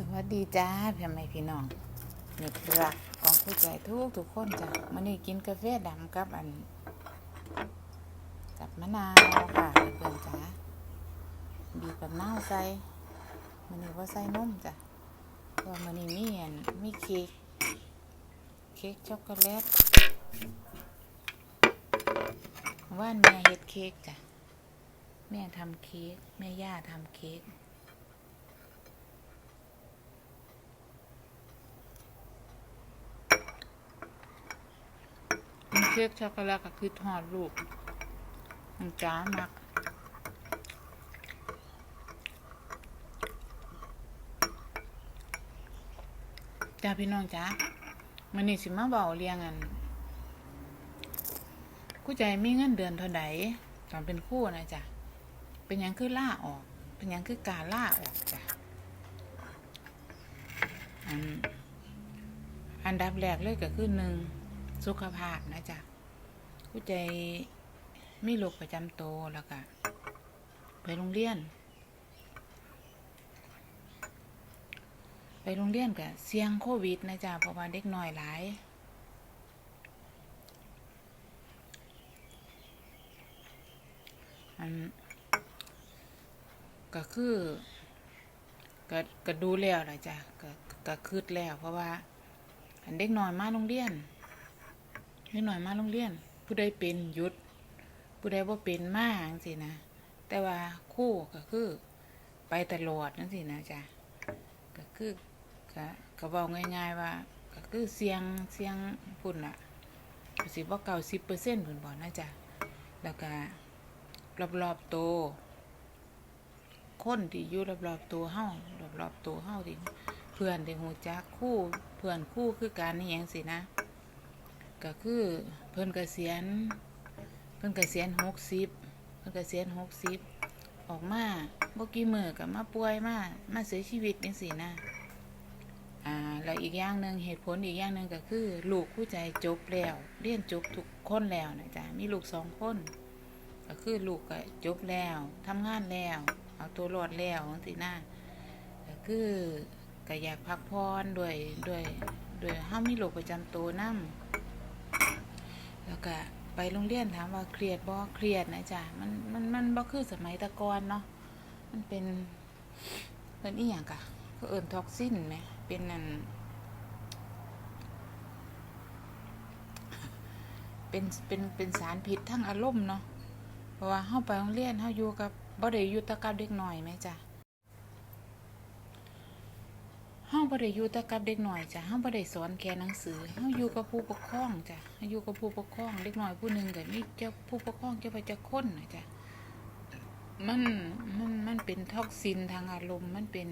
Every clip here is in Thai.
สวัสดีจ้าพี่แม่พี่น้องนี่รักของผู้ใจทุกทุกคนจ้ะมื้อนี้กินกาแฟดำกับอันกับมะนาวค่ะเพื่อนจ้าบีบกับนาใส่มื้อนี้ว่าใส่นมจ้ะเพราะว่ามื้อนี้มีอันมีเค้กเค้กช็อกโกแลตว่านแม่เฮ็ดเค้กจ้ะแม่ทำเค้กแม่ย่าทำเค้ก มันเค้กช็อกโกแลตก็คือทอดลูกมันจ้ามากจ้าพี่น้องจ้ามันนี่สิมาเบาเรียงอันกู้ใจมีเงินเดือนเท่าใดตอนเป็นคู่นะจ้ะเป็นยังคือล่าออก เป็นยังคือการล่าออกจ้ะอันอันดับแรกเลยก็คือหนึ่งสุขภาพนะจ๊ะ ผู้ใจมีโรคประจำตัวแล้วก็ไปโรงเรียน ไปโรงเรียนก็เสี่ยงโควิดนะจ๊ะเพราะว่าเด็กน้อยหลายอันก็คือก็ก็ดูแล้วนะจ๊ะก็ก็คืดแล้ว เพราะว่า อันเด็กน้อยมาโรงเรียนเด็กน้อยมาโรงเรียน ผู้ใดเป็นหยุด ผู้ใดบ่เป็นมาจังซี่นะแต่ว่าคู่ก็คือ ไปตลอดจังซี่นะจ๊ะก็คือก็ก็เว้าง่ายๆว่า ก็คือเสียงเสียงพุ่นน่ะสิบ่าเก้าสิบเปอร์เซ็นต์พุ่นบ่นะจ๊ะแล้วก็รอบๆตัวคนที่อยู่รอบๆตัวเฮารอบๆตัวเฮาที่เพื่อนที่หูจักคู่เพื่อนคู่คือการนี่ยังสินะ ก็คือเพิ่นเกษียณเพิ่นเกษียณหกสิบเพิ่นเกษียณหกสิบออกมาบ่กี่มือกับมาป่วยมามาเสียชีวิตจังซี่นะอ่าแล้วอีกอย่างหนึ่งเหตุผลอีกอย่างหนึ่งก็คือ ลูกคู่ใจจบแล้วเรียนจบทุกคนแล้วนะจ๊ะมีลูกสองคน ก็คือลูกก็จบแล้วทำงานแล้ว เอาตัวรอดแล้วจังซี่นะก็คือก็อยากพักผ่อนด้วยด้วยด้วยห้ามีโรคประจำตัวนำ แล้วก็ไปโรงเรียนถามว่าเครียดบ่เครียดนะจ๊ะมันมันมันบ่คือสมัยตะกอนเนาะมันเป็นเป็นอีหยังกะก็เอิ้นท็อกซินไหมเป็นนั่นเป็นเป็นเป็นสารพิษทั้งอารมณ์เนาะเพราะว่าเฮาไปโรงเรียนเฮาอยู่กับบ่ได้อยู่ตะกับเด็กหน้อยไหมจ๊ะ เฮาบ่ได้อยู่แต่กับเด็กหน้อยจ้ะเฮาบ่ได้สอนแค่หนังสือเฮาอยู่กับผู้ปกครองจ้ะเฮาอยู่กับผู้ปกครอง เด็กหน้อยผู้หนึ่งก็มีเจ้าผู้ปกครองเจ้าไปจะคนน่ะจ้ะมันมันมันเป็นท็อกซินทางอารมณ์มันเป็น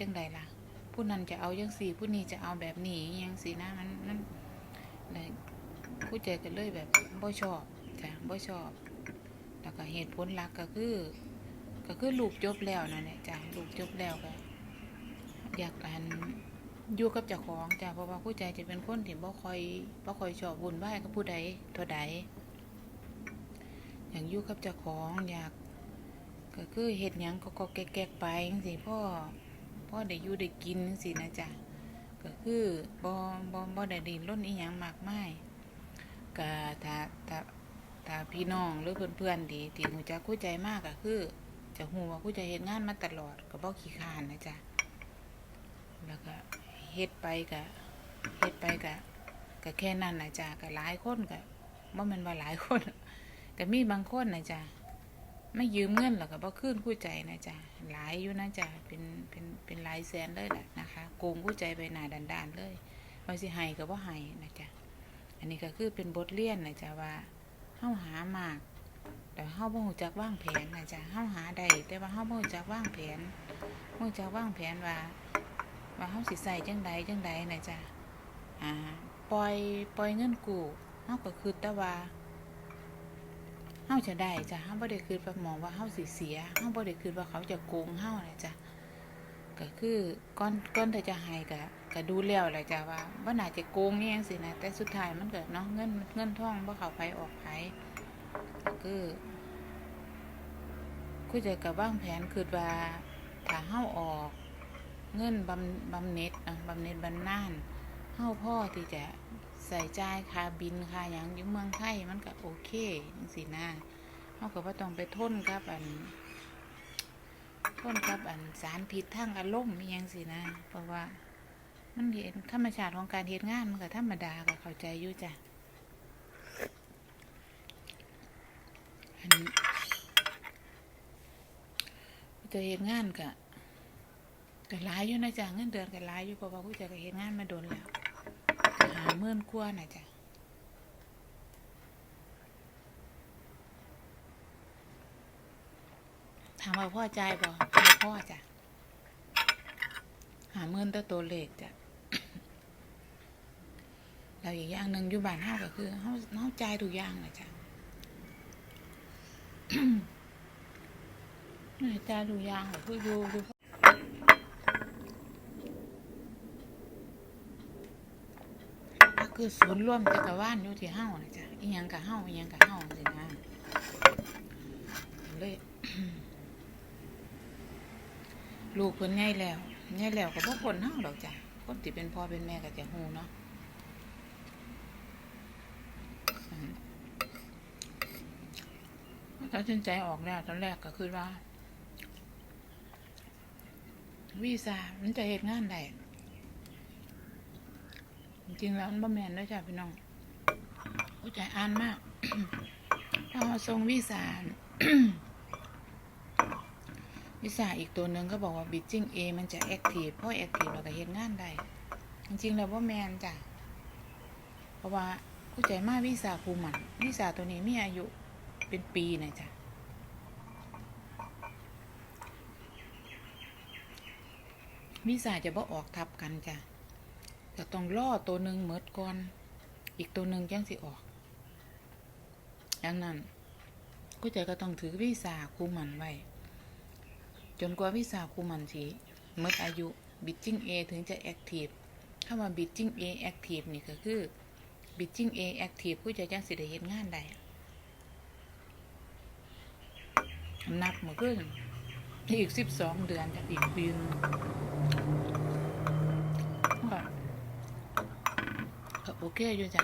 จังไดล่ะ ผู้นั้นจะเอาจังซี่ผู้นี้จะเอาแบบนี้ยังซี่นะมันมันเลยผู้ใจก็เลยแบบบ่ชอบจ้ะบ่ชอบแล้วก็เหตุผลหลักก็คือ ก็คือลูกจบแล้วนั่นแหละจ้ะลูกจบแล้วก็ อยากอันอยู่กับเจ้าของจ้ะเพราะว่าผู้ใจจะเป็นคนที่บ่คอยบ่คอยชอบวุ่นวายกับผู้ใดเท่าใดอยากอยู่กับเจ้าของอยากก็คือเฮ็ดหยังก็ก็แก๊กๆไปจังซี่พ่อพ่อได้อยู่ได้กินจังซี่นะจ๊ะก็คือบ่บ่บ่ได้ดิ้นรนอีหยังมากมายก็ถ้าถ้าถ้าพี่น้องหรือเพื่อนๆที่ที่รู้จักผู้ใจมากก็คือ จะฮู้ว่าผู้ใจเฮ็ดงานมาตลอดก็บ่ขี้คานนะจ๊ะ แล้วก็เฮ็ดไปกะเฮ็ดไปกะก็แค่นั้นนะจ๊ะก็หลายคนก็บ่แม่นว่าหลายคนก็มีบางคนนะจ๊ะไม่ยืมเงินแล้วก็บ่คืนผู้ใจนะจ๊ะหลายอยู่นะจ๊ะเป็นเป็นเป็นหลายแสนเลยแหละนะคะโกงผู้ใจไปหนาด้านๆเลยว่าสิให้ก็บ่ให้นะจ๊ะอันนี้ก็คือเป็นบทเรียนนะจ๊ะว่าเฮาหามากแต่เฮาบ่ฮู้จักวางแผนนะจ๊ะเฮาหาได้แต่ว่าเฮาบ่ฮู้จักวางแผนบ่ฮู้จักวางแผนว่า ว่าเขาสิใส่จังใดจังใดนะจ๊ะอ่าปล่อยปล่อยเงินกู้เฮาก็คือแต่ว่าเฮาจะได้จ้ะเฮาบ่ได้คือว่ามองว่าเฮาสิเสียเฮาบ่ได้คือว่าเขาจะโกงเฮานะจ๊ะก็คือก่อนก่อนที่จะให้ก็ก็ดูแล้วแหละจ้ะว่าบ่น่าจะโกงอีหยังสินะแต่สุดท้ายมันก็เนาะเงินเงินท่องบ่เข้าไผออกไผก็คือคือจะกับวางแผนคือว่าถ้าเฮาออก เงินบำบำเหน็จอะบำเหน็จบำนาญเฮาพ่อที่จะใส่จ่ายค่าบินค่าหยังอยู่เมืองไทยมันก็โอเคจังซี่นะเฮาก็บ่ต้องไปทนกับอันทนกับอันสารพิษทางอารมณ์อหยังสินะ เพราะว่ามันเห็นธรรมชาติของการเฮ็ดงานมันก็ธรรมดาก็เข้าใจอยู่จ้ะอันจะเฮ็ดงานก็ ก็หลายอยู่นะจ๊ะเงินเดือนก็หลายอยู่เพราะว่าผู้จัดก็เฮ็ดงานมาโดนแล้วหาเมื่อนกว่านะจ๊ะถามว่าพ่อใจบ่ไม่พ่อจ้ะหาเมื่อนตัวตัวเลขจ้ะแล้วอีกอย่างหนึ่งอยู่บ้านเฮาก็คือเฮาเฮาใจ่ายทุกอย่างนะจ๊ะจ่ายทุกอย่างก็คืออยู่อยู่ก็ คือศูนย์รวมจักรวาลอยู่ที่เฮานะจ๊ะอีหยังกับเฮาอีหยังกับเฮาสินะเลยลูกเพิ่นใหญ่แล้วใหญ่แล้วก็บ่คนเฮาดอกจ้ะคนที่เป็นพ่อเป็นแม่ก็จะฮู้เนาะตัดสินใจออกแล้วตอนแรกก็คือว่า วีซ่ามันจะเฮ็ดงานได้ จริงแล้วมันบ่แมนด้อจ้ะพี่น้องเข้าใจอ่านมากพอส่งวีซ่าวิสาอีกตัวหนึ่งก็บอกว่าบิ d จิ้งเอมันจะแอคทีฟเพราะแอคทีฟเราก็เห็นงานได้ จริงๆแล้วว่าแมนจ้ะ เพราะว่าผู้ใจมากวิสาคูมันวิสาตัวนี้มีอายุเป็นปีนะจ้ะ วิสาจะบ่ออกทับกันจ้ะ จะต้องล่อตัวหนึ่งเมิดก่อน อีกตัวหนึ่งจังสิออกดังนั้นผู้ใจก็ต้องถือวิสาคูมันไว้ จนกว่าวิสาคูมันสีเมื่อายุบิดจิ้ง A ถึงจะแอคทีฟถ้าว่าบิดจิ้ง A แอคทีฟนี่ก็คือบิดจิ้ง A แอคทีฟผู้จะจังสิได้เฮ็ดงานได้นับมาขึ้นอีกสิบสองเดือนจะอีกปีนึงก็ก็ โอเคอยู่จ้ะ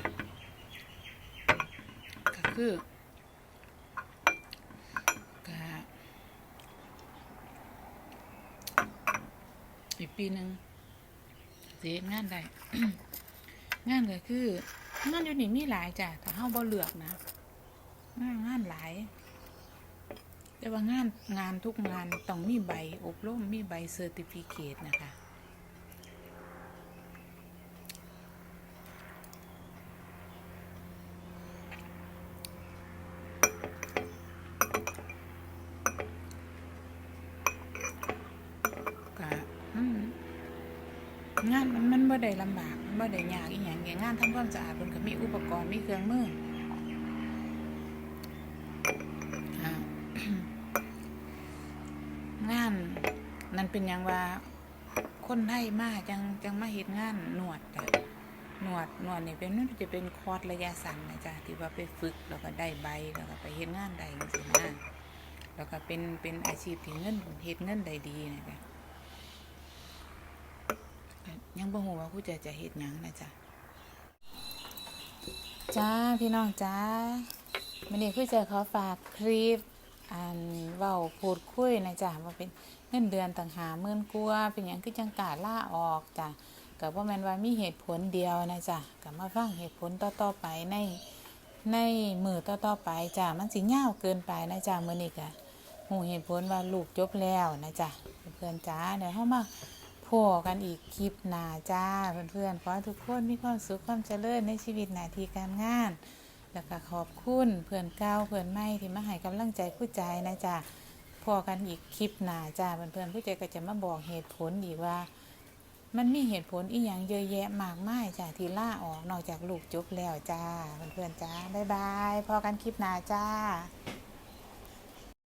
ก็คือก็อีกปีหนึ่งเสียงานได้งานก็คืองานอยู่นี่มีหลายจ้ะแต่เฮาบ่เลือกนะงานงานหลาย แต่ว่างานงานทุกงานต้องมีใบ อบรมมีใบเซอร์ติฟิเคตนะคะ ก็อืม งานมันมันบ่ได้ลำบากมันบ่ได้ยากอีหยังอย่างงานทำความสะอาดมันก็มีอุปกรณ์มีเครื่องมืออ่างานนั่นเป็นหยังว่า คนไทยมาจังจังมาเฮ็ดงานนวดจ้ะนวดนวดนี่เป็นมันจะเป็นคอร์สระยะสั้นนะจ๊ะที่ว่าไปฝึกแล้วก็ได้ใบแล้วก็ไปเฮ็ดงานได้จังซี่นะแล้วก็เป็นเป็นอาชีพที่เงินเฮ็ดเงินได้ดีนะจ๊ะ ยังบ่ฮู้ว่าผู้จะจะเฮ็ดหยังนะจ๊ะจ้าพี่น้องจ้ามื้อนี้ผู้จะขอฝากคลิปอันเว้าพูดคุยนะจ๊ะว่าเป็นเงินเดือนต่างหาหมื่นกว่าเป็นหยังคือจังกาล่าออกจ้ะก็บ่แม่นว่ามีเหตุผลเดียวนะจ๊ะก็มาฟังเหตุผลต่อๆไปในในมือต่อๆไปจ้ะมันสิยาวเกินไปนะจ๊ะมื้อนี้ก็ฮู้เหตุผลว่าลูกจบแล้วนะจ๊ะเพื่อนจ้าเดี๋ยวเฮามา พบกันอีกคลิปหน้าจ้าเพื่อนๆขอทุกคนมีความสุขความเจริญในชีวิตหน้าที่การงาน แล้วก็ขอบคุณเพื่อนเก้าเพื่อนใหม่ที่มาให้กำลังใจผู้ใจนะจ้าพอกันอีกคลิปหน้าจ้าเพื่อนๆผู้ใจก็จะมาบอกเหตุผลอีกว่า มันมีเหตุผลอีกอย่างเยอะแยะมากมายจ้าที่ล่าออกนอกจากลูกจบแล้วจ้าเพื่อนๆจ้าบ๊ายบายพอกันคลิปหน้าจ้า